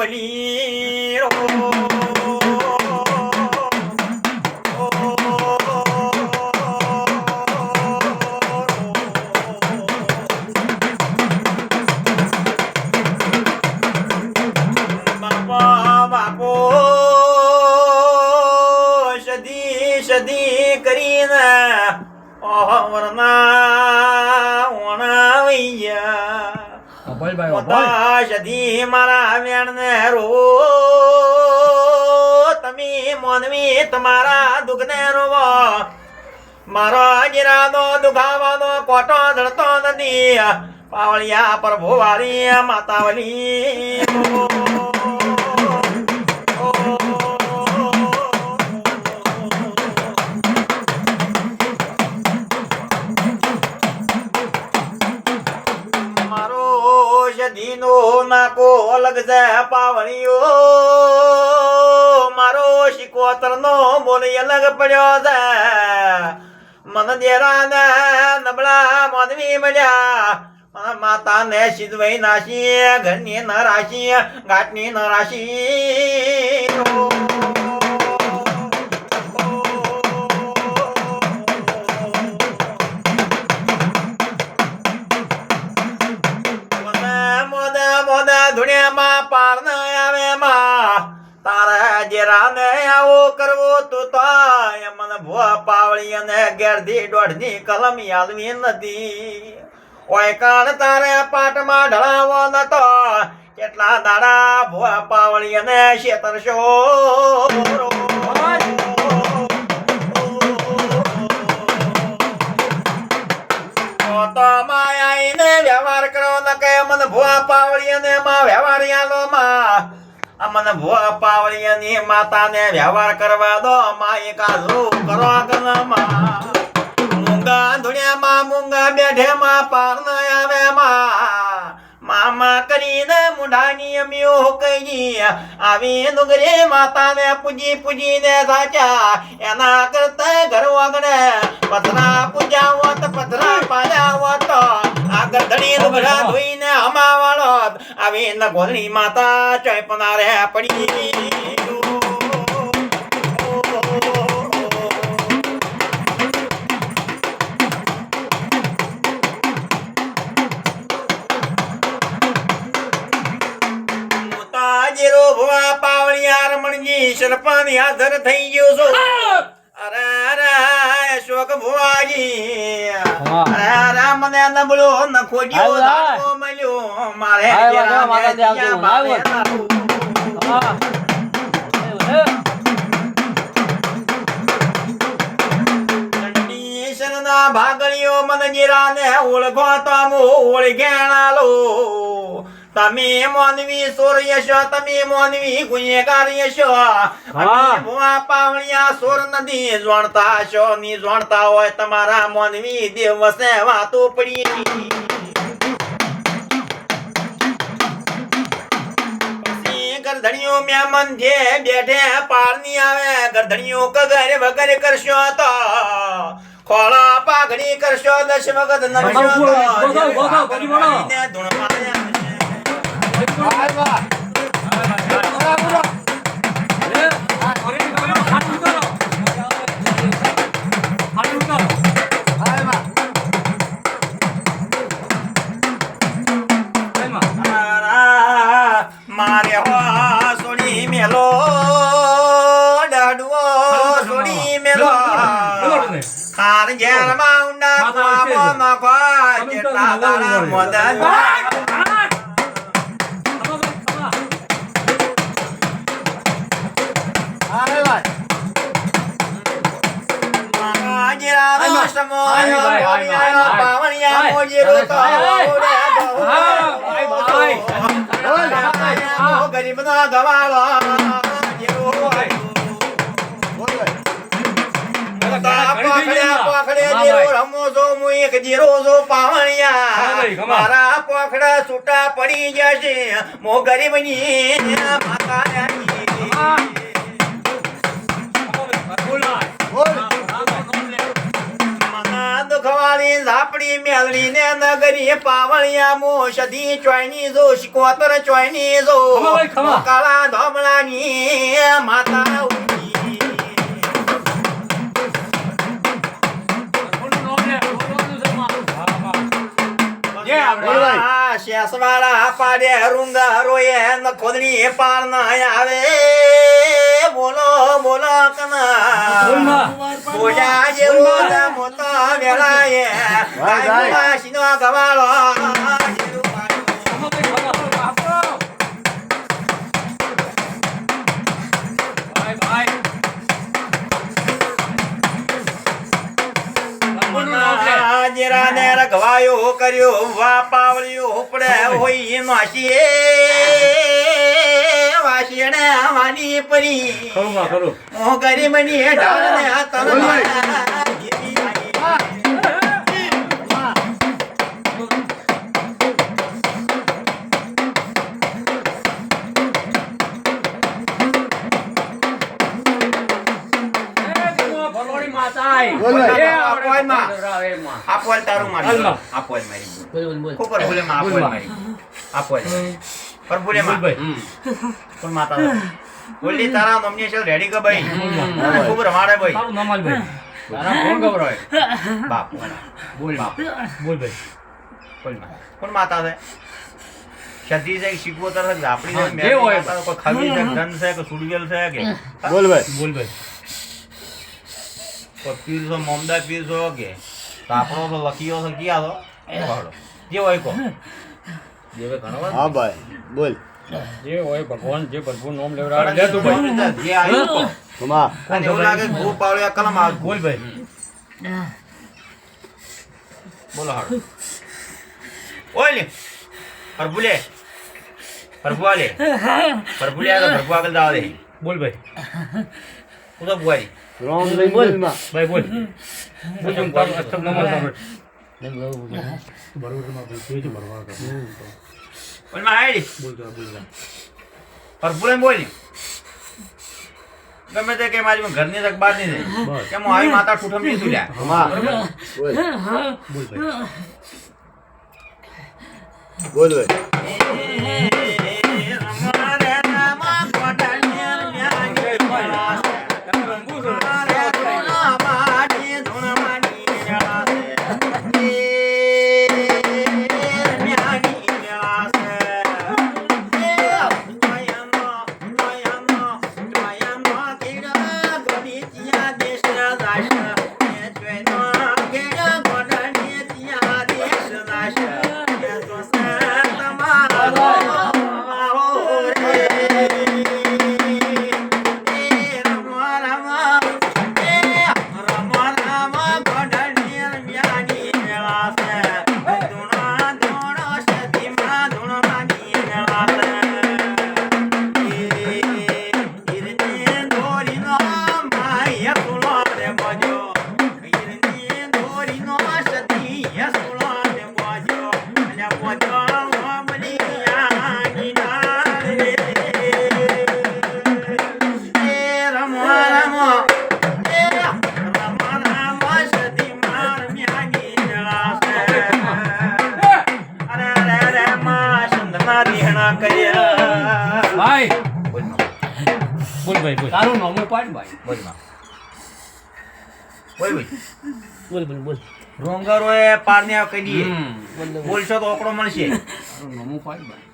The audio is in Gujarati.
મારી વલી રો બાપા બાપો સદી કરીને ઓહ વરના ઓણાવૈયા અભય ભાઈ મોટા સદી મારા વેણને રો તમે મોનવી તમારા દુઃખને રોવો. મારો જીરાનો દુખાવાનો કોટો ધડતો નથી. પાવળિયા પ્રભુ વાળી માતાવલી. અલગ છે પાવળીઓ મારો શિકોતરનો બોલી અલગ પડ્યો છે. મન દેરાને નબળા માનવી મળ્યા. માતા ને સિદ્ધવઈ નાશી ઘરની ન રાશી ઘાટની ન રાશી કરવો તો તાય મને ભૂવા પાવળી અને ગેરધી દોઢની કલમ યાદવી નથી. ઓય કાણ તારે પાટમાં ઢળાવો નતો. કેટલા દાડા ભૂવા પાવળી અને શેતરશો માયાઈને વ્યવહાર કરો ન કે મને ભૂવા પાવળી અને માં વ્યવહાર યાલો માં. આ મને ભૂવા પાવળી અને માતાને વ્યવહાર કરવા દો માય એકાદુ કરો ગનમાં મૂંગા ધુણ્યામાં મૂંગા બેઠે માં પાર ન આવે માં મામા કરીને મુઢાની અમ્યો કઈ આવી નુગરે માતાને પૂજી પૂજીને સાચા એના કરતા ઘર વાગણે પથરા પૂજા હોત પથરા પાયા હોત ગધડી નુગરા ધોઈને હમાવાળો આવી ન ગોધડી માતા ચોપના રે પડી. પાવળિયા રમણજી સરપાની હાજર થઈ ગયો છો. મને નબળો ન આવ્યો. ધાકો મળ્યો. મારે માતાજી આવજો, ત્યાં બાપે હા ભાગણીઓ મને જીરાને ઓળખો તો ઓળખેણા ઓળખેણાલો તમે મોનવી સોર્ય છો તમે મોનવી ગુનેગારી છો અમે ભુવા પાવણિયા સોર નદી જોણતા છો ની જોણતા હોય તમારા મોનવી દિવસે વાતો પડી ગરધણીઓ મેમન જે બેઠે પારની આવે ગરધણીઓ કગર વગર કરશો તો ખોળા પાઘડી કરશો દશ વખત નરશો તો બોલો, બોલો, બોલો, બોલો, બોલો. ને ધૂણમાં આવે. તારા મારે પાવણિયા ભાઈ, ખમા. મારા પોખડા છૂટા પડી જશે. મો ગરીબની માતા ખવાળી ઝાપડી મેલણી ને નગરી પાવળિયા મોષધી ચોયની જો શિકોતર ચોયની જો. કાળા ધોમળાની માતા શેષવાળા પાડે રૂંગા રોયે ખોદણી પાર ન આવે. બોલો બોલો કના બોલ્યા જેવો તો વેળાએ. આયુવાસીનો ગવાળો. જેરાને રઘવાયો કર્યો વા પાવળિયો ઉપડે હોય એનો આશીએ વાસીને વાની પરી ખરું માં, ખરું. હું ઢાળને આ. આપોલ તારું મારી. આપોલ મારી. બોલ, બોલ, બોલ. ખબર ભૂલે માં આપોલ મારી. આપોલ પર ભૂલે માં બોલ. કોણ માતા બોલી તારા નોમિનેશન રેડી કે ભાઈ? ખૂબ રમાડે ભાઈ. તારું નામ આલ ભાઈ. તારા કોણ ગૌરવ? બાપ બોલ બાપ. બોલ ભાઈ. કોણ માતા છે છે કે શીખવો તરફ છે આપણી જે હોય. માતા છે કે ધન છે કે સુડવેલ છે કે? બોલ ભાઈ. બોલ ભાઈ. કોઈ પીર છો મોમદા પીર છો કે? તો આપણો તો લખીઓ છે ક્યાં તો? જે હોય કો. હા ભાઈ બોલ. જે હોય ભગવાન જે પ્રભુ નામ લેવડાવે લે તું ભાઈ. જે આવ્યો કો. કમા અને એવું લાગે કે ભૂ પાવળિયા કલમ આ બોલ ભાઈ. બોલો હાડો ઓય લે. પરભુઆલે પરભુલે આ પરભુ આગળ દાવ દે. બોલ ભાઈ. ઉદા તો બુઆરી. રોમ લઈ બોલ. ભાઈ બોલ. બોલ તું તારું અક્ષર નામ ગમે તે કે મારી ઘરની તક બહાર નહીં કે હું આવી માતા ઠૂઠમ નહીં લ્યા? કમા બોલ. બોલ ભાઈ. બોલ ભાઈ બોલ. તારું નામ પાડ ભાઈ? બોલ ભાઈ. બોલ બોલ બોલ. રોંગરો એ પારને કહી દઈએ હમ બોલશો તો ઓકડો મળશે. નામ પાડ ભાઈ?